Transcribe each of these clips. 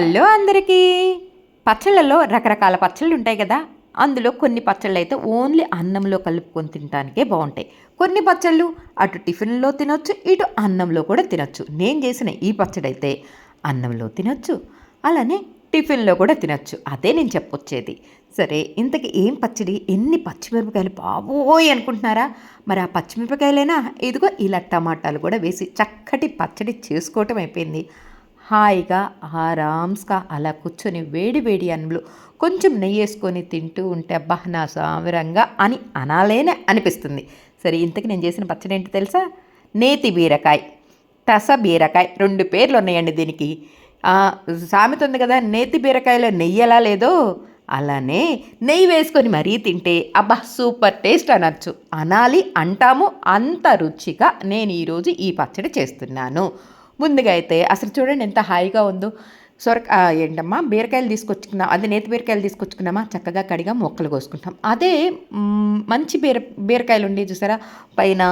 Hello అందరికీ. పచ్చళ్ళలో రకరకాల పచ్చళ్ళు ఉంటాయి కదా అందులో కొన్ని పచ్చళ్ళు అయితే ఓన్లీ అన్నంలో కలుపుకొని తినడానికే బాగుంటాయి. కొన్ని పచ్చళ్ళు అటు టిఫిన్లో తినొచ్చు ఇటు అన్నంలో కూడా తినొచ్చు. నేను చేసిన ఈ పచ్చడి అయితే అన్నంలో తినొచ్చు అలానే టిఫిన్లో కూడా తినొచ్చు. అదే నేను చెప్పొచ్చేది. సరే ఇంతకీ ఏం పచ్చడి? ఎన్ని పచ్చిమిరపకాయలు? బాబోయ్ అనుకుంటున్నారా? మరి ఆ పచ్చిమిరపకాయలైనా ఇదిగో ఇలా టమాటాలు కూడా వేసి చక్కటి పచ్చడి చేసుకోవటం అయిపోయింది. హాయిగా ఆరామ్స్గా అలా కూర్చొని వేడి వేడి అన్నులు కొంచెం నెయ్యి వేసుకొని తింటూ ఉంటే అబ్బా నా సామరంగా అని అనాలేనే అనిపిస్తుంది. సరే ఇంతకు నేను చేసిన పచ్చడి ఏంటి తెలుసా? నేతి బీరకాయ తస బీరకాయ రెండు పేర్లు ఉన్నాయండి దీనికి. సామెత ఉంది కదా నేతి బీరకాయలో నెయ్యి ఎలా లేదో అలానే నెయ్యి వేసుకొని మరీ తింటే అబ్బా సూపర్ టేస్ట్ అనొచ్చు. అనాలి అంటాము అంత రుచిగా నేను ఈరోజు ఈ పచ్చడి చేస్తున్నాను. ముందుగా అయితే అసలు చూడండి ఎంత హాయిగా ఉందో. సొరక ఏంటమ్మా? బీరకాయలు తీసుకొచ్చుకున్నాం. అదే నేతి బీరకాయలు తీసుకొచ్చుకున్నామా? చక్కగా కడిగా మొక్కలు కోసుకుంటాం. అదే మంచి బీర బీరకాయలు ఉండి చూసారా? పైన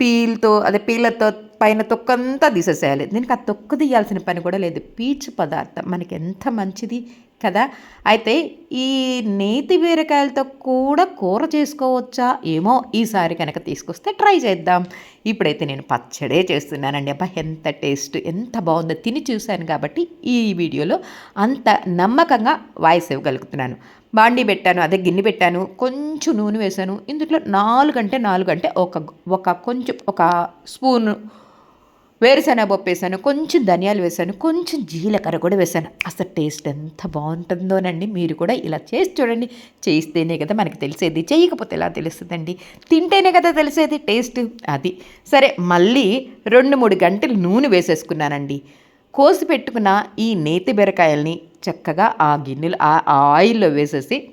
పీల్తో అదే పీలతో పైన తొక్కంతా తీసేసేయాలి. దీనికి ఆ తొక్క తీయాల్సిన పని కూడా లేదు. పీచు పదార్థం. మనకి ఎంత మంచిది? కదా? అయితే ఈ నేతి బీరకాయలతో కూడా కూర చేసుకోవచ్చా? ఏమో ఈసారి కనుక తీసుకొస్తే ట్రై చేద్దాం. ఇప్పుడైతే నేను పచ్చడే చేస్తున్నానండి అబ్బా. ఎంత టేస్ట్ ఎంత బాగుందో తిని చూశాను కాబట్టి ఈ వీడియోలో అంత నమ్మకంగా వాయిస్ ఇవ్వగలుగుతున్నాను. బాండి పెట్టాను అదే గిన్నె పెట్టాను కొంచెం నూనె వేశాను. ఇందులో నాలుగు నాలుగంటే నాలుగు ఒక ఒక కొంచెం ఒక స్పూను వేరుశనగ పప్పు కొంచెం ధనియాలు వేసాను కొంచెం జీలకర్ర కూడా వేసాను. అసలు టేస్ట్ ఎంత బాగుంటుందోనండి. మీరు కూడా ఇలా చేసి చూడండి. చేస్తేనే కదా మనకి తెలిసేది. చేయకపోతే ఎలా తెలుస్తుందండి? తింటేనే కదా తెలిసేది టేస్ట్. అది. సరే మళ్ళీ రెండు మూడు గంటలు నూనె వేసేసుకున్నానండి. కోసి పెట్టుకున్న ఈ నేతి బీరకాయల్ని చక్కగా ఆ గిన్నెలు ఆ ఆ ఆయిల్లో వేసేసి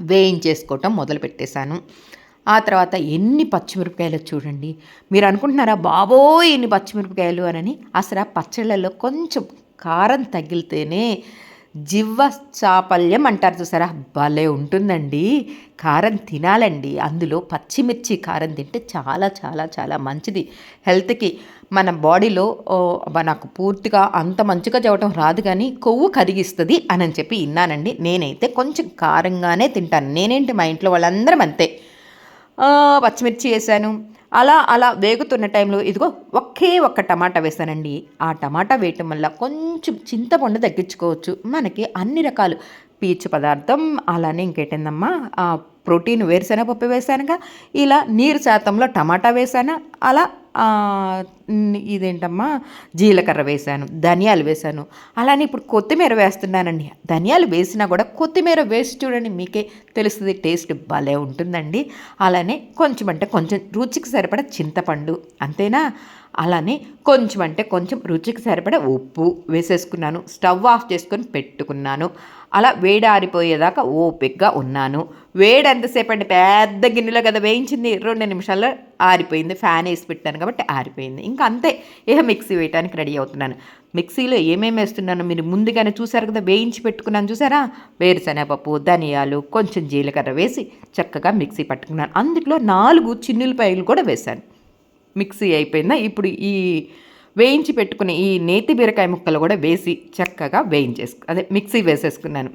వేయించేసుకోవటం మొదలు పెట్టేశాను ఆ తర్వాత ఎన్ని పచ్చిమిరపకాయలు చూడండి. మీరు అనుకుంటున్నారా బాబోయ్ ఎన్ని పచ్చిమిరపకాయలు అనని? అసలు ఆ పచ్చళ్ళలో కొంచెం కారం తగిలితేనే జివ్వ చాపల్యం అంటారు చూసారా? భలే ఉంటుందండి. కారం తినాలండి. అందులో పచ్చిమిర్చి కారం తింటే చాలా చాలా చాలా మంచిది. హెల్త్కి మన బాడీలో నాకు పూర్తిగా అంత మంచిగా చదవటం రాదు కానీ కొవ్వు కరిగిస్తుంది అని చెప్పి విన్నానండి. నేనైతే కొంచెం కారంగానే తింటాను. నేనేంటి మా ఇంట్లో వాళ్ళందరం అంతే. పచ్చిమిర్చి వేసాను. అలా అలా వేగుతున్న టైంలో ఇదిగో ఒకే ఒక్క టమాటా వేసానండి. ఆ టమాటా వేయటం వల్ల కొంచెం చింతపండు తగ్గించుకోవచ్చు. మనకి అన్ని రకాలు పీచు పదార్థం అలానే ఇంకేంటమ్మా ప్రోటీన్ వేరుశనగపప్పు వేసానుగా ఇలా నీరు శాతంలో టమాటా వేసాను అలా ఇదేంటమ్మా? జీలకర్ర వేసాను ధనియాలు వేసాను అలానే ఇప్పుడు కొత్తిమీర వేస్తున్నానండి. ధనియాలు వేసినా కూడా కొత్తిమీర వేసి చూడండి మీకే తెలుస్తుంది టేస్ట్ భలే ఉంటుందండి. అలానే కొంచెం అంటే కొంచెం రుచికి సరిపడా చింతపండు అంతేనా? అలానే కొంచెం అంటే కొంచెం రుచికి సరిపడా ఉప్పు వేసేసుకున్నాను. స్టవ్ ఆఫ్ చేసుకొని పెట్టుకున్నాను. అలా వేడి ఆరిపోయేదాకా ఓపిక్గా ఉన్నాను. వేడి ఎంతసేపు అంటే పెద్ద గిన్నెలో కదా వేయించింది. రెండు నిమిషాల్లో ఆరిపోయింది. ఫ్యాన్ వేసి పెట్టాను కాబట్టి ఆరిపోయింది. ఇంకా అంతే. ఏ మిక్సీ వేయటానికి రెడీ అవుతున్నాను. మిక్సీలో ఏమేమి వేస్తున్నాను మీరు ముందుగానే చూసారు కదా? వేయించి పెట్టుకున్నాను చూసారా? వేరుశనగపప్పు ధనియాలు కొంచెం జీలకర్ర వేసి చక్కగా మిక్సీ పట్టుకున్నాను. అందులో నాలుగు చిన్నులపాయలు కూడా వేశాను. మిక్సీ అయిపోయిందా? ఇప్పుడు ఈ వేయించి పెట్టుకునే ఈ నేతి బీరకాయ ముక్కలు కూడా వేసి చక్కగా వేయించేసుకు అదే మిక్సీ వేసేసుకున్నాను.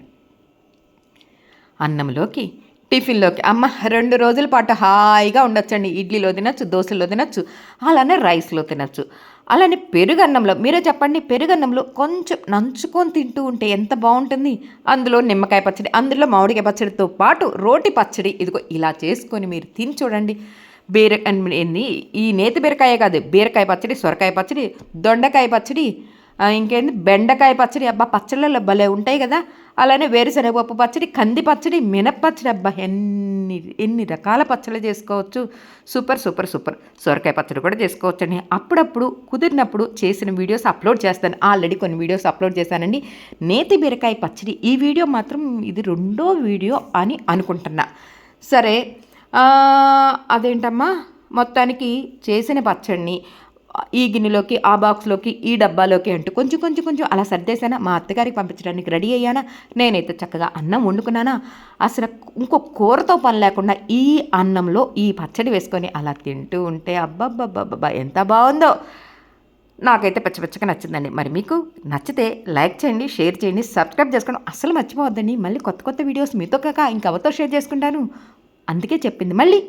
అన్నంలోకి టిఫిన్లోకి అమ్మ రెండు రోజుల పాటు హాయిగా ఉండొచ్చండి. ఇడ్లీలో తినచ్చు దోశలో తినచ్చు అలానే రైస్లో తినచ్చు. అలానే పెరుగన్నంలో మీరే చెప్పండి పెరుగన్నంలో కొంచెం నంచుకొని తింటూ ఉంటే ఎంత బాగుంటుంది? అందులో నిమ్మకాయ పచ్చడి అందులో మామిడికాయ పచ్చడితో పాటు రోటి పచ్చడి. ఇదిగో ఇలా చేసుకొని మీరు తిని చూడండి. బీర ఈ నేతి బీరకాయ కాదు. బీరకాయ పచ్చడి సొరకాయ పచ్చడి దొండకాయ పచ్చడి ఇంకేంది? బెండకాయ పచ్చడి అబ్బా పచ్చళ్ళలో భలే ఉంటాయి కదా. అలానే వేరుశనగపప్పు పచ్చడి కంది పచ్చడి మినప్ప పచ్చడి అబ్బా ఎన్ని ఎన్ని రకాల పచ్చళ్ళు చేసుకోవచ్చు. Super super super. సొరకాయ పచ్చడి కూడా చేసుకోవచ్చండి. అప్పుడప్పుడు కుదిరినప్పుడు చేసిన వీడియోస్ అప్లోడ్ చేస్తాను. ఆల్రెడీ కొన్ని వీడియోస్ అప్లోడ్ చేశానండి. నేతి బీరకాయ పచ్చడి ఈ వీడియో మాత్రం ఇది రెండో వీడియో అని అనుకుంటున్నా. సరే అదేంటమ్మా? మొత్తానికి చేసిన పచ్చడిని ఈ గిన్నెలోకి ఆ బాక్స్లోకి ఈ డబ్బాలోకి అంటూ కొంచెం కొంచెం కొంచెం అలా సర్దేశానా? మా అత్తగారికి పంపించడానికి రెడీ అయ్యానా? నేనైతే చక్కగా అన్నం వండుకున్నానా? అసలు ఇంకో కూరతో పని లేకుండా ఈ అన్నంలో ఈ పచ్చడి వేసుకొని అలా తింటూ ఉంటే అబ్బబ్బబ్బబ్బా ఎంత బాగుందో! నాకైతే పచ్చి పచ్చగా నచ్చిందండి. మరి మీకు నచ్చితే లైక్ చేయండి షేర్ చేయండి సబ్స్క్రైబ్ చేసుకోండి అసలు మర్చిపోవద్దండి. మళ్ళీ కొత్త కొత్త వీడియోస్ మీతో కాక ఇంకెవరితో షేర్ చేసుకుంటాను? అందుకే చెప్పింది. మళ్ళీ